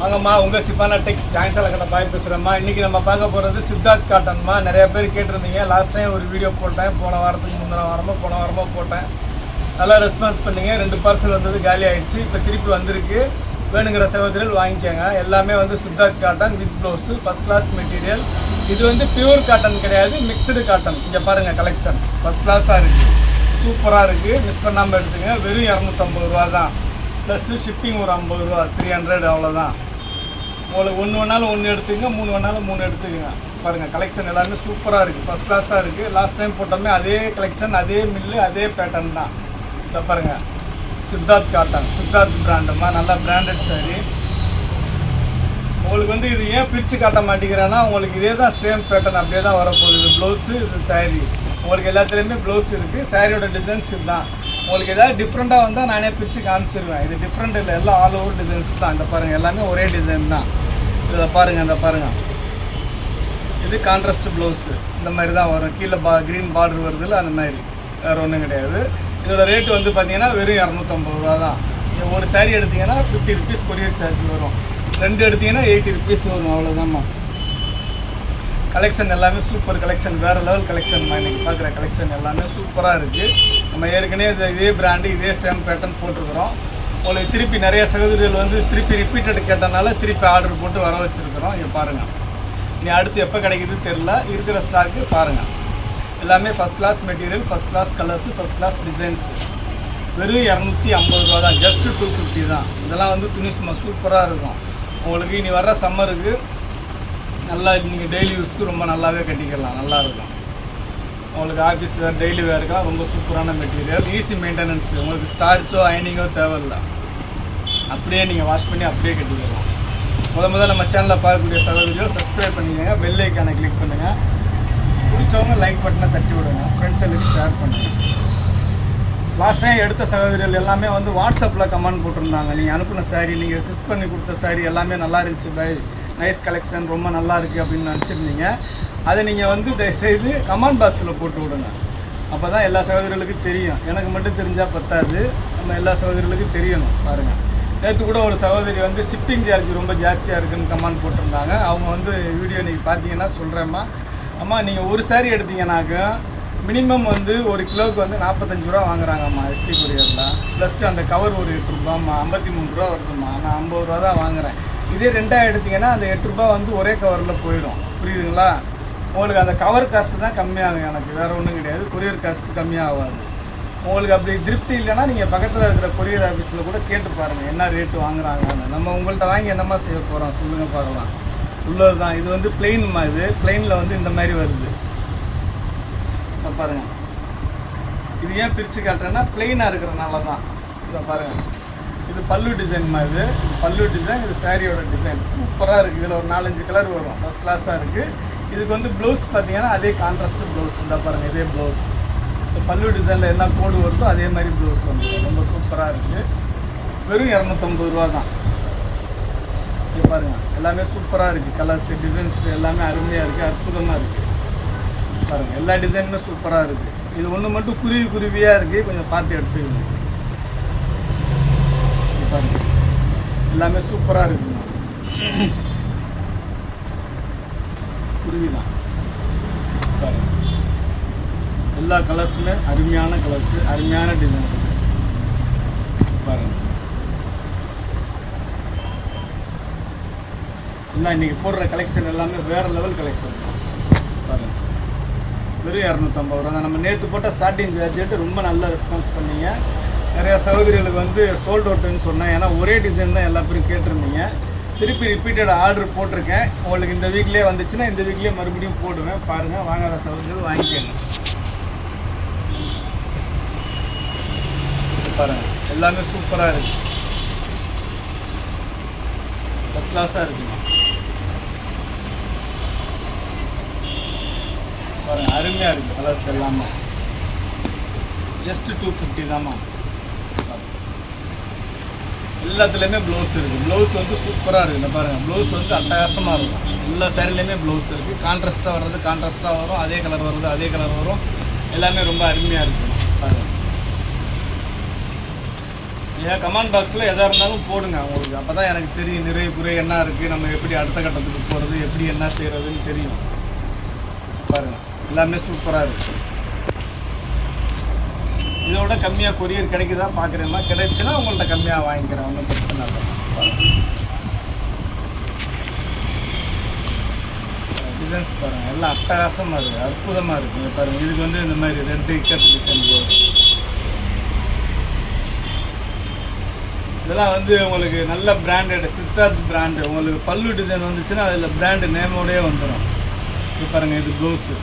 வாங்கம்மா உங்கள் சிப்பானா டெக்ஸ் ஜாங்சால கடை பாய் பேசுகிறேம்மா இன்றைக்கி நம்ம பார்க்க போகிறது சித்தார்த் காட்டன்மா. நிறைய பேர் கேட்டிருந்தீங்க. லாஸ்ட் டைம் ஒரு வீடியோ போட்டேன். போன வாரத்துக்கு முந்தின வாரமோ போன வாரமோ போட்டேன். நல்லா ரெஸ்பான்ஸ் பண்ணீங்க. ரெண்டு பார்சல் வந்தது காலி ஆகிடுச்சு இப்போ திருப்பி வந்திருக்கு. வேணுங்கிற சகோதரிகள் வாங்கிக்கோங்க. எல்லாமே வந்து Siddharth cotton with blouse first class material இது வந்து பியூர் காட்டன் கிடையாது மிக்சடு காட்டன் இங்கே பாருங்கள் கலெக்ஷன் ஃபஸ்ட் கிளாஸாக இருக்குது சூப்பராக இருக்குது மிஸ் பண்ணாமல் எடுத்துங்க வெறும் இரநூத்தம்பது ரூபா தான் ப்ளஸ்ஸு ஷிப்பிங் ஒரு ஐம்பது ரூபா த்ரீ ஹண்ட்ரட் அவ்வளோதான் உங்களுக்கு ஒன்று வேணாலும் ஒன்று எடுத்துக்கங்க மூணு வேணாலும் மூணு எடுத்துக்கங்க. பாருங்கள் கலெக்ஷன் எல்லாமே சூப்பராக இருக்குது ஃபஸ்ட் கிளாஸாக இருக்குது லாஸ்ட் டைம் போட்டோமே அதே கலெக்ஷன் அதே மில்லு அதே பேட்டர்ன் தான். இதை பாருங்கள் சித்தார்த் காட்டன் சித்தார்த் பிராண்டம்மா நல்லா பிராண்டட் சாரி உங்களுக்கு வந்து இது ஏன் பிரித்து காட்ட மாட்டேங்கிறேன்னா உங்களுக்கு இதே தான் சேம் பேட்டர்ன் அப்படியே தான் வரப்போகுது. இது ப்ளவுஸு இது saree. உங்களுக்கு எல்லாத்துலேயுமே ப்ளவுஸ் இருக்குது சாரியோட டிசைன்ஸ் இதுதான். உங்களுக்கு எதாவது டிஃப்ரெண்ட்டாக வந்தால் நானே பிரித்து காமிச்சிருவேன். இது டிஃப்ரெண்ட் இல்லை எல்லாம் ஆல் ஓவர் டிசைன்ஸ் தான். இந்த பாருங்கள் எல்லாமே ஒரே டிசைன் தான். இதில் பாருங்கள் இந்த பாருங்கள் இது கான்ட்ராஸ்ட் ப்ளவுஸு இந்த மாதிரி தான் வரும். கீழே பா க்ரீன் பார்டர் வருதுல்ல அந்த மாதிரி. வேறு ஒன்றும் கிடையாது. இதோட ரேட்டு வந்து பார்த்தீங்கன்னா வெறும் இரநூத்தம்பது ரூபா தான். ஒரு சாரீ எடுத்தீங்கன்னா ஃபிஃப்டி ருபீஸ் கொரியர் சார்ஜ் வரும். ரெண்டு எடுத்தீங்கன்னா எயிட்டி ருபீஸ் வரும் அவ்வளோதாம்மா கலெக்ஷன் எல்லாமே சூப்பர் கலெக்ஷன் வேறு லெவல் கலெக்ஷன் இன்னைக்கு பார்க்குற கலெக்ஷன் எல்லாமே சூப்பராக இருக்குது நம்ம ஏற்கனவே இதே பிராண்டு இதே சேம் பேட்டர்ன் போட்டிருக்கிறோம். உங்களுக்கு திருப்பி நிறைய சகோதரிகள் வந்து திருப்பி ரிப்பீட்டட் கேட்டனால திருப்பி ஆர்டர் போட்டு வர வச்சுருக்குறோம். இங்கே பாருங்கள் நீ அடுத்து எப்போ கிடைக்குது தெரில இருக்கிற ஸ்டாக்கு பாருங்கள் எல்லாமே first class material first class colours first class designs வெறும் இரநூத்தி ஐம்பது ரூபா தான். ஜஸ்ட்டு டூ ஃபிஃப்டி தான். இதெல்லாம் வந்து துணி சும்மா சூப்பராக இருக்கும். உங்களுக்கு இனி வர்ற சம்மருக்கு நல்லா நீங்கள் டெய்லி யூஸ்க்கு ரொம்ப நல்லாவே கட்டிக்கலாம். நல்லாயிருக்கும் உங்களுக்கு ஆஃபீஸ் வேறு டெய்லி வேறுக்கா ரொம்ப சூப்பரான மெட்டீரியல் ஈஸி மெயின்டெனன்ஸ் உங்களுக்கு ஸ்டார்ச்சோ அயனிங்கோ தேவையில்லை. அப்படியே நீங்கள் வாஷ் பண்ணி அப்படியே கட்டிக்கலாம் முத முதல்ல நம்ம சேனலில் பார்க்கக்கூடிய சகோதரியோ சப்ஸ்கிரைப் பண்ணிக்கோங்க. பெல் ஐக்கானை கிளிக் பண்ணுங்கள் பிடிச்சவங்க லைக் பட்டனை தட்டி விடுங்க. ஃப்ரெண்ட்ஸ் எல்லாம் ஷேர் பண்ணுங்கள் லாஸ்ட் டைம் எடுத்த சகோதரிகள் எல்லாமே வந்து வாட்ஸ்அப்பில் கமெண்ட் போட்டிருந்தாங்க. நீங்கள் அனுப்பின saree நீங்கள் ஸ்டிச் பண்ணி கொடுத்த saree எல்லாமே நல்லா இருந்துச்சு பை நைஸ் கலெக்ஷன் ரொம்ப நல்லா இருக்குது அப்படின்னு நினச்சிருந்தீங்க. அதை நீங்கள் வந்து தயவுசெய்து கமெண்ட் பாக்ஸில் போட்டு விடுங்க. அப்போ தான் எல்லா சகோதரிகளுக்கும் தெரியும். எனக்கு மட்டும் தெரிஞ்சால் பத்தாது. நம்ம எல்லா சகோதரிகளுக்கும் தெரியணும். பாருங்கள் நேற்று கூட ஒரு சகோதரி வந்து ஷிப்பிங் சார்ஜ் ரொம்ப ஜாஸ்தியாக இருக்குன்னு கமெண்ட் போட்டிருந்தாங்க. அவங்க வந்து வீடியோ நீங்கள் பார்த்தீங்கன்னா சொல்கிறேம்மா அம்மா நீங்கள் ஒரு saree எடுத்தீங்கனாக்கா மினிமம் வந்து ஒரு கிலோவுக்கு வந்து நாற்பத்தஞ்சு ரூபா வாங்குறாங்கம்மா எஸ்டி கொரியரில் ப்ளஸ் அந்த கவர் ஒரு எட்டு ரூபாம்மா ஐம்பத்தி மூணு ரூபா வருதும்மா. நான் ஐம்பது ரூபா தான் வாங்குகிறேன் இதே ரெண்டாக எடுத்தீங்கன்னா அந்த எட்டு ரூபா வந்து ஒரே கவரில் போயிடும். புரியுதுங்களா? உங்களுக்கு அந்த கவர் காஸ்ட்டு தான் கம்மியாகும் எனக்கு. வேறு ஒன்றும் கிடையாது. கொரியர் காஸ்ட்டு கம்மியாகாது. உங்களுக்கு அப்படி திருப்தி இல்லைன்னா நீங்கள் பக்கத்தில் இருக்கிற கொரியர் ஆஃபீஸில் கூட கேட்டு பாருங்கள் என்ன ரேட்டு வாங்குறாங்கன்னு. நம்ம உங்கள்கிட்ட வாங்கி என்னம்மா செய்ய போகிறோம் சொல்லுங்கள் பார்க்கலாம் உள்ளது தான் இது வந்து பிளெயின்மா இது. பிளெயினில் வந்து இந்த மாதிரி வருது. இதை பாருங்கள் இது ஏன் பிரித்து காட்டுறேன்னா பிளெயினாக இருக்கிறனால தான். இதை பாருங்கள் இது பல்லு டிசைன்மா இது. இது பல்லு டிசைன் இது சாரியோட டிசைன் சூப்பராக இருக்குது இதில் ஒரு நாலஞ்சு கலர் வரும். ஃபஸ்ட் கிளாஸாக இருக்குது இதுக்கு வந்து ப்ளவுஸ் பார்த்தீங்கன்னா அதே கான்ட்ராஸ்ட் ப்ளவுஸ் இந்த பாருங்கள் இதே ப்ளவுஸ் பல்லு டிசைனில் என்ன கோடு வருதோ அதே மாதிரி ப்ளவுஸ் வந்து. ரொம்ப சூப்பராக இருக்குது வெறும் இரநூத்தம்பது ரூபா தான். இது பாருங்கள் எல்லாமே சூப்பராக இருக்குது கலர்ஸ் டிசைன்ஸ் எல்லாமே அருமையாக இருக்குது அற்புதமாக இருக்குது பாருங்கள் எல்லா டிசைனுமே சூப்பராக இருக்குது இது ஒன்று மட்டும் குருவி குருவியாக இருக்குது கொஞ்சம் பார்த்து எடுத்துக்கணும் பாருங்கள் எல்லாமே சூப்பராக இருக்குங்க குருவி தான் பாருங்க எல்லா கலர்ஸுமே அருமையான கலர்ஸு அருமையான டிசைன்ஸ் பாருங்கள் இல்லை இன்றைக்கி போடுற கலெக்ஷன் எல்லாமே வேறு லெவல் கலெக்ஷன் பாருங்கள் வெறும் இரநூத்தம்பது ரூபா தான் நம்ம நேற்று போட்ட ஸ்டார்டிங் சார்ஜெட்டு ரொம்ப நல்ல ரெஸ்பான்ஸ் பண்ணீங்க. நிறையா சகோதரிகளுக்கு வந்து சோல்ட் அவுட்டுன்னு சொன்னேன். ஏன்னா ஒரே டிசைன் தான் எல்லா பேரும் கேட்டிருந்தீங்க. திருப்பி ரிப்பீட்டட் ஆர்டர் போட்டிருக்கேன். உங்களுக்கு இந்த வீக்லேயே வந்துச்சுன்னா இந்த வீக்லேயே மறுபடியும் போடுவேன். பாருங்கள் வாங்காத சகோதரிகள் வாங்கிக்கோங்க. பாருங்க. எல்லாமே சூப்பராக இருக்கு. ஃபஸ்ட் கிளாஸாக இருக்குங்க. பாருங்க அருமையாக இருக்குது கலர்ஸ் எல்லாமே. ஜஸ்ட் டூ ஃபிஃப்டி தாம்மா. எல்லாத்துலேயுமே ப்ளவுஸ் இருக்குது ப்ளவுஸ் வந்து சூப்பராக இருக்குது பாருங்கள் ப்ளவுஸ் வந்து அட்டகாசமாக இருக்கும். எல்லா சேரீலையுமே ப்ளவுஸ் இருக்குது கான்ட்ராஸ்ட்டாக வர்றது கான்ட்ராஸ்ட்டாக வரும். அதே கலர் வர்றது அதே கலர் வரும். எல்லாமே ரொம்ப அருமையாக இருக்குது பாருங்கள் ஏன் கமெண்ட் பாக்ஸில் எதாக இருந்தாலும் போடுங்க உங்களுக்கு அப்போ தான் எனக்கு தெரியும் நிறைய குறை என்ன இருக்குது நம்ம எப்படி அடுத்த கட்டத்துக்கு போகிறது எப்படி என்ன செய்கிறதுன்னு தெரியும். பாருங்கள் எல்லாமே சூப்பராக இருக்குது இதோட கம்மியாக கொரியர் கிடைக்குதா பார்க்குறேன்னா கிடைச்சுன்னா உங்கள்கிட்ட கம்மியாக வாங்கிக்கிறேன். ஒன்றும் பிரச்சனை இல்லை. டிசைன்ஸ் பாருங்கள் எல்லாம் அட்டகாசமாக இருக்குது அற்புதமாக இருக்குது பாருங்கள் இதுக்கு வந்து இந்த மாதிரி ரெண்டு இக்கட் டிசைன் ப்ளவுஸ் இதெல்லாம் வந்து உங்களுக்கு நல்ல பிராண்டட் சித்தார்த் பிராண்டு உங்களுக்கு பல்லு டிசைன் வந்துச்சுன்னா அதில் பிராண்டு நேமோடயே வந்துடும் இது பாருங்கள் இது ப்ளவுஸு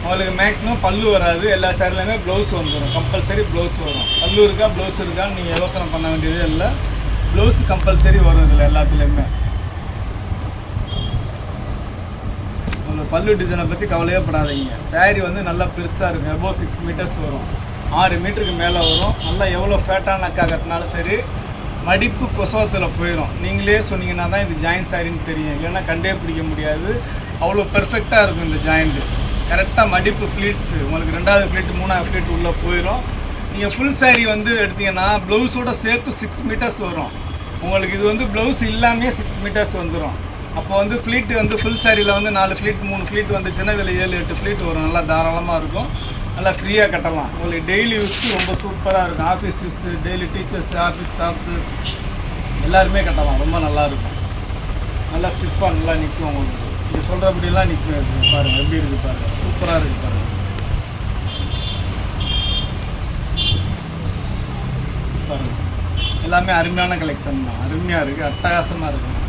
உங்களுக்கு மேக்ஸிமம் பல்லு வராது. எல்லா சேரீலையுமே ப்ளவுஸ் வந்துடும் கம்பல்சரி ப்ளவுஸ் வரும். பல்லு இருக்கா ப்ளவுஸ் இருக்கான்னு நீங்கள் யோசனை பண்ண வேண்டியதே இல்லை. ப்ளவுஸ் கம்பல்சரி வரும் இதில் எல்லாத்துலேயுமே. உங்களுக்கு பல்லு டிசைனை பற்றி கவலையே படாதீங்க. saree வந்து நல்லா பெருசாக இருக்கும். எபோ சிக்ஸ் மீட்டர்ஸ் வரும். ஆறு மீட்டருக்கு மேலே வரும். நல்லா எவ்வளோ ஃபேட்டான அக்கா கட்டினாலும் சரி மடிப்பு கொசவத்தில் போயிடும் நீங்களே சொன்னீங்கன்னா தான் இது ஜாயின் சாரின்னு தெரியும். இல்லைன்னா கண்டே பிடிக்க முடியாது. அவ்வளோ பெர்ஃபெக்டாக இருக்கும் இந்த ஜாயிண்ட்டு கரெக்டாக மடிப்பு ஃப்ளீட்ஸு உங்களுக்கு ரெண்டாவது ஃப்ளீட் மூணாவது ஃப்ளீட் உள்ளே போயிடும் நீங்கள் ஃபுல் saree வந்து எடுத்தீங்கன்னா ப்ளவுஸோட சேர்த்து சிக்ஸ் மீட்டர்ஸ் வரும். உங்களுக்கு இது வந்து ப்ளவுஸ் இல்லாமே சிக்ஸ் மீட்டர்ஸ் வந்துடும் அப்போ வந்து ஃப்ளீட் வந்து ஃபுல் சாரியில் வந்து நாலு ஃப்ளீட் மூணு ஃப்ளீட் வந்துச்சுன்னா இதில் ஏழு எட்டு ஃப்ளீட் வரும். நல்லா தாராளமாக இருக்கும். நல்லா ஃப்ரீயாக கட்டலாம். உங்களுக்கு டெய்லி யூஸ்க்கு ரொம்ப சூப்பராக இருக்கும். Office daily teachers office staffs எல்லாருமே கட்டலாம். ரொம்ப நல்லா இருக்கும். நல்லா ஸ்டிஃபாக நல்லா நிற்கும் உங்களுக்கு. நீங்கள் சொல்கிறபடியெல்லாம் நிற்கும் இது பாருங்கள் எப்படி இருக்குது பாருங்கள் சூப்பராக இருக்குது பாருங்கள் பாருங்கள் எல்லாமே அருமையான கலெக்ஷன் தான். அருமையாக இருக்குது அட்டகாசமாக இருக்குது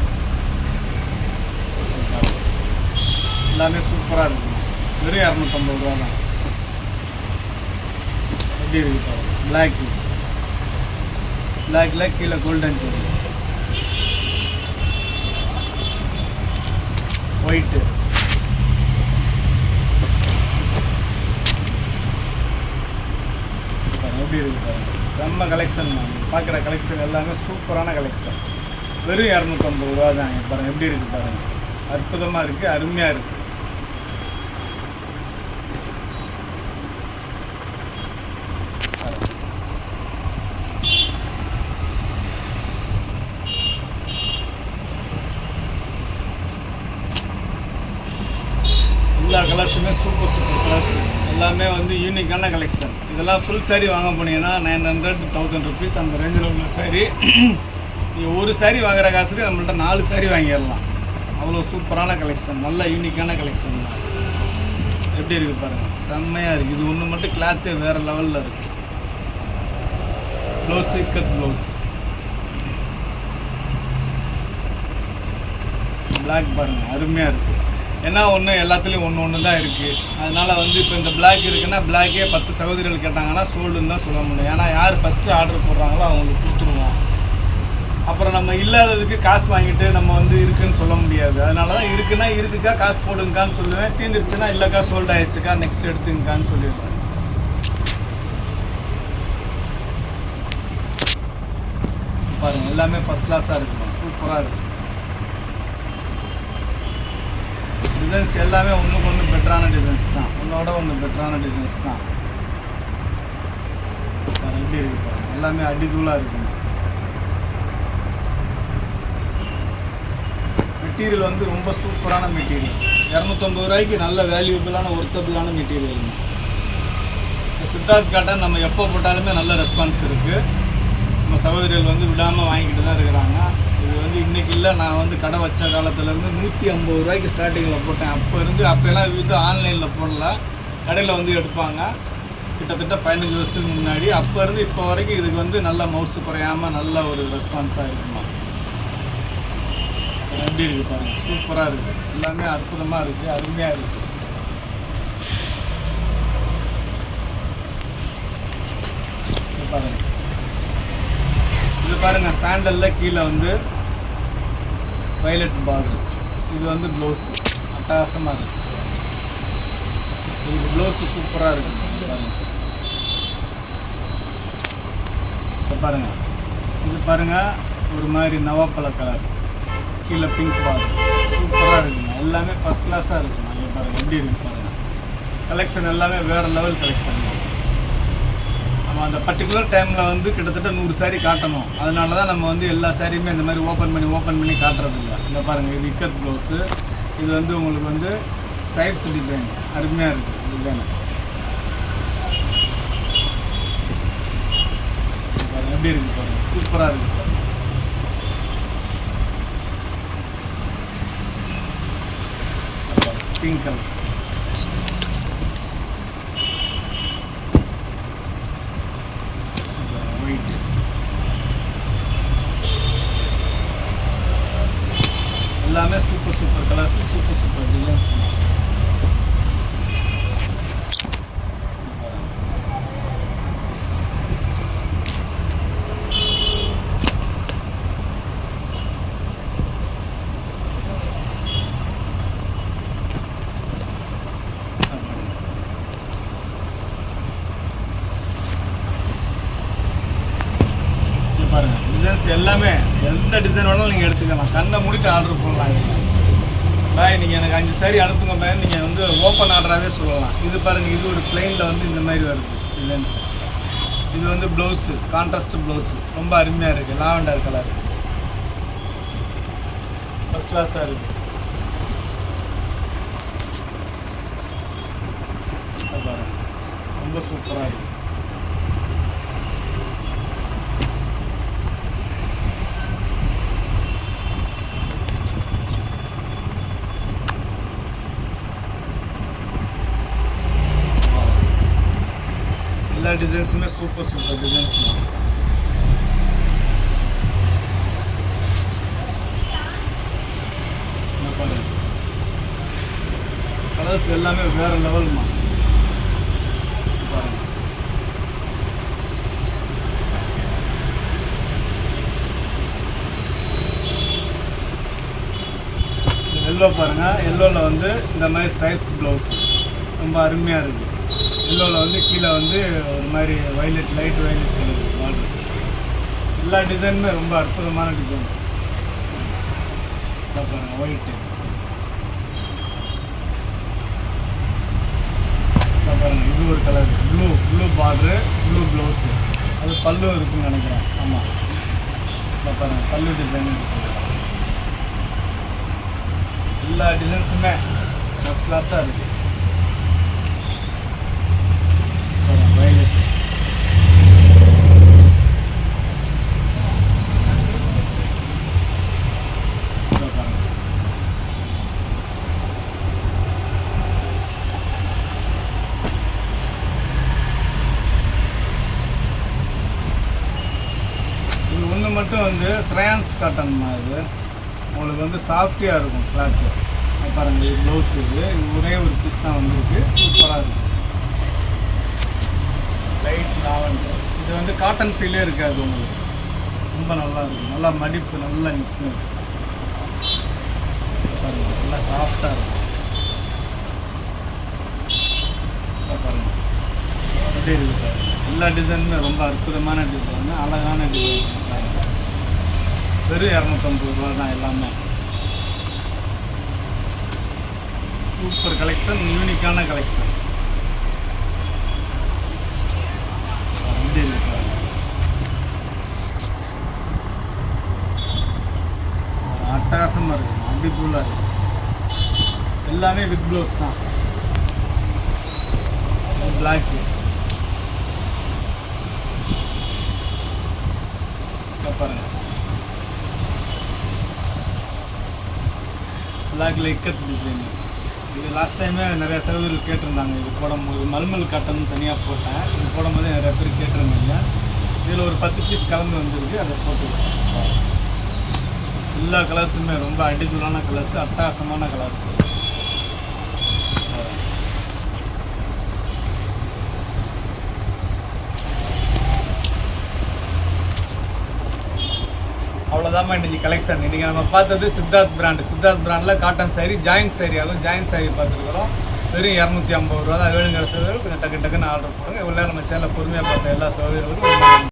எல்லாமே சூப்பராக இருக்குது வெறும் இரநூத்தம்பது ரூபா தான். எப்படி இருக்கு பாருங்க. பிளாக்கு பிளாக்ல கீழே கோல்டன் செடி ஒயிட்டு எப்படி இருக்கு பாருங்க. செம்ம கலெக்ஷன் பார்க்குற கலெக்ஷன் எல்லாமே சூப்பரான கலெக்ஷன் வெறும் இரநூத்தம்பது ரூபா தான். பாருங்கள் எப்படி இருக்குது பாருங்கள் அற்புதமாக இருக்குது அருமையாக இருக்குது எல்லா கலர்ஸுமே சூப்பர் சூப்பர் கலர்ஸ் எல்லாமே வந்து யூனிக்கான கலெக்ஷன் இதெல்லாம் ஃபுல் சாரீ வாங்க போனீங்கன்னா நைன் ஹண்ட்ரட் தௌசண்ட் ருபீஸ் அந்த ரேஞ்சில் உள்ள சாரீ நீங்கள் ஒரு சாரீ வாங்குற காசுக்கு நம்மள்ட்ட நாலு சாரீ வாங்கிடலாம். அவ்வளோ சூப்பரான கலெக்ஷன் நல்ல யூனிக்கான கலெக்ஷன் தான். எப்படி இருக்குது பாருங்கள் செம்மையாக இருக்குது இது ஒன்று மட்டும் கிளாத்தே வேறு லெவலில் இருக்குது ப்ளவுஸு கட் ப்ளவுஸ் பிளாக் பாருங்கள் அருமையாக இருக்குது ஏன்னா ஒன்று எல்லாத்துலேயும் ஒன்று ஒன்று தான் இருக்குது அதனால் வந்து இப்போ இந்த பிளாக் இருக்குன்னா பிளாக்கே பத்து சகோதரிகள் கேட்டாங்கன்னா சோல்டுன்னு தான் சொல்ல முடியும். ஏன்னா யார் ஃபஸ்ட்டு ஆர்டர் போடுறாங்களோ அவங்களுக்கு கொடுத்துருவோம். அப்புறம் நம்ம இல்லாததுக்கு காசு வாங்கிட்டு நம்ம வந்து இருக்குன்னு சொல்ல முடியாது. அதனால தான் இருக்குன்னா இருக்குக்கா காசு போடுங்கக்கான்னு சொல்லுவேன். தீர்ந்துருச்சுன்னா இல்லைக்கா சோல்ட் ஆயிடுச்சுக்கா நெக்ஸ்ட் எடுத்துங்கக்கான்னு சொல்லிடுவேன். பாருங்க எல்லாமே ஃபஸ்ட் கிளாஸாக இருக்குமா சூப்பராக இருக்கும் டிசைன்ஸ் எல்லாமே ஒன்றுக்கு ஒன்று பெட்டரான டிசைன்ஸ் தான். ஒன்றோட ஒன்று பெட்டரான டிசைன்ஸ் தான். எப்படி இருக்கு எல்லாமே அடிதூளாக இருக்குங்க மெட்டீரியல் வந்து ரொம்ப சூப்பரான மெட்டீரியல் இரநூத்தொம்பது ரூபாய்க்கு நல்ல வேல்யூபிளான ஒர்த்தபிளான மெட்டீரியல் சித்தார்த் காட்டன் நம்ம எப்போ போட்டாலுமே நல்ல ரெஸ்பான்ஸ் இருக்குது சகோதரிகள் வந்து விடாமல் வாங்கிக்கிட்டு தான் இருக்கிறாங்க. இது வந்து இன்றைக்கி இல்லை நான் வந்து கடை வச்ச காலத்துலேருந்து நூற்றி ஐம்பது ரூபாய்க்கு ஸ்டார்டிங்கில் போட்டேன். அப்போ இருந்து அப்போல்லாம் இது ஆன்லைனில் போடல. கடையில் வந்து எடுப்பாங்க. கிட்டத்தட்ட பதினஞ்சு வருஷத்துக்கு முன்னாடி. அப்போ இருந்து இப்போ வரைக்கும் இதுக்கு வந்து நல்ல மவுசு குறையாமல் நல்ல ஒரு ரெஸ்பான்ஸாக இருக்குமா? எப்படி இருக்குது பாருங்கள் சூப்பராக இருக்குது எல்லாமே அற்புதமாக இருக்குது அருமையாக இருக்குது பாருங்கள் பாருங்க சாண்டலில் கீழே வந்து வயலட் பார்டர் இது வந்து ப்ளவுஸு அட்டகாசமாக இருக்கு. இது ப்ளவுஸ் சூப்பராக இருக்கு. பாருங்க. பாருங்கள் பாருங்க. இது பாருங்க ஒரு மாதிரி நவாப்பழ கலர் கீழே பிங்க் பார்டர் சூப்பராக இருக்குங்க. எல்லாமே ஃபஸ்ட் கிளாஸாக இருக்குங்க. இங்க பாருங்க எப்படி இருக்கு பாருங்க. கலெக்ஷன் எல்லாமே வேற லெவல் கலெக்ஷன் அந்த பர்டிகுலர் டைமில் வந்து கிட்டத்தட்ட நூறு saree காட்டணும். அதனால தான் நம்ம வந்து எல்லா சாரியுமே இந்த மாதிரி ஓப்பன் பண்ணி ஓப்பன் பண்ணி காட்டுறது இல்லை இந்த பாருங்கள் இது இக்கத் ப்ளவுஸு இது வந்து உங்களுக்கு வந்து ஸ்டைப்ஸ் டிசைன் அருமையாக இருக்குது டிசைன் எப்படி இருக்கு பாருங்கள் சூப்பராக இருக்கு. பாருங்க பிங்க் கலர் எல்லாமே super super colours super super designs பாருங்க டிசைன்ஸ் எல்லாமே எந்த டிசைன் வேணாலும் நீங்கள் வச்சுக்கலாம். கண்ணை முடிட்டு ஆர்டர் பண்ணலாம் பாய் நீங்கள் எனக்கு அஞ்சு சாரி அனுப்புங்க பாய். நீங்கள் வந்து ஓப்பன் ஆர்டராகவே சொல்லலாம். இது பாருங்கள் இது ஒரு பிளெயினில் வந்து இந்த மாதிரி வருது டிசைன்ஸ் இது வந்து ப்ளவுஸு கான்ட்ராஸ்ட் ப்ளவுஸு ரொம்ப அருமையாக இருக்குது லாவெண்டர் கலர் ஃபஸ்ட் கிளாஸாக இருக்குது ரொம்ப சூப்பராக இருக்குது எல்லா டிசைன்ஸுமே சூப்பர் சூப்பர் டிசைன்ஸ் தான் கலர்ஸ் எல்லாமே வேற லெவல்மா எல்லோ பாருங்க. எல்லோவில் வந்து இந்த மாதிரி ஸ்டைல்ஸ் ப்ளவுஸ் ரொம்ப அருமையாக இருக்குது எல்லோவில் வந்து கீழே வந்து ஒரு மாதிரி violet light violet colour border எல்லா டிசைனுமே ரொம்ப அற்புதமான டிசைன் பாருங்க ஒயிட்டு பாருங்க இது ஒரு colour blue blue border blue blouse அது பல்லு இருக்குன்னு நினைக்கிறேன். ஆமாம் இதை பாருங்க பல்லு டிசைன் இருக்கு. எல்லா டிசைன்ஸுமே ஃபஸ்ட் கிளாஸாக இருக்குது வயலட் கிளாத்து வந்து ஸ்ரேயான்ஸ் காட்டன் இது? உங்களுக்கு வந்து சாஃப்டியாக இருக்கும் கிளாத்து பாருங்கள் இது ப்ளவுஸ் இது. ஒரே ஒரு பீஸ் தான் வந்துருக்கு. சூப்பராக இருக்குது லைட் லாவெண்டர் இது வந்து காட்டன் ஃபீலே இருக்காது உங்களுக்கு. ரொம்ப நல்லா இருக்கும். நல்லா மடிப்பு நல்லா நிற்கும் நல்லா சாஃப்டாக இருக்கும். இதோ எப்படி இருக்கு எல்லா டிசைனுமே ரொம்ப அற்புதமான டிசைன் அழகான டிசைன் வெறும் இரநூத்தம்பது ரூபா தான் எல்லாமே. சூப்பர் கலெக்ஷன் யூனிக்கான கலெக்ஷன் அட்டகாசமாக இருக்கு அப்படி அட்டகாசமாக இருக்கு. எல்லாமே வித் ப்ளவுஸ் தான். பிளாக்கு பாருங்கள் பிளாக்ல இக்கத் டிசைன் இது லாஸ்ட் டைமே நிறைய சகோதரர்கள் கேட்டிருந்தாங்க. இது போடும்போது மல்மல் காட்டன் தனியாக போட்டேன். இது போடும்போது நிறைய பேர் கேட்டிருந்தாங்க. இதில் ஒரு பத்து பீஸ் கலந்து வந்திருக்கு. அதை போட்டுருக்கேன் எல்லா கலர்ஸுமே ரொம்ப அடிக்குலான கலர்ஸ் அட்டகாசமான கலர்ஸ் அவ்வளோதாம்மா இன்றைக்கி கலெக்ஷன் இன்றைக்கி நம்ம பார்த்தது சித்தார்த் பிராண்ட் சித்தார்த் பிராண்டில் காட்டன் சாரி ஜாயின்ட் saree. அதுவும் ஜாயின் saree பார்த்துருக்குறோம். வெறும் இரநூத்தி ஐம்பது ரூபா தான் வேணுங்கிற சோதரிகள் கொஞ்சம் டக்கு டக்குன்னு ஆர்டர் போடுங்க. இவ்வளோ நம்ம சேனலில் பொறுமையாக பார்த்த எல்லா சோதரிகளுக்கும்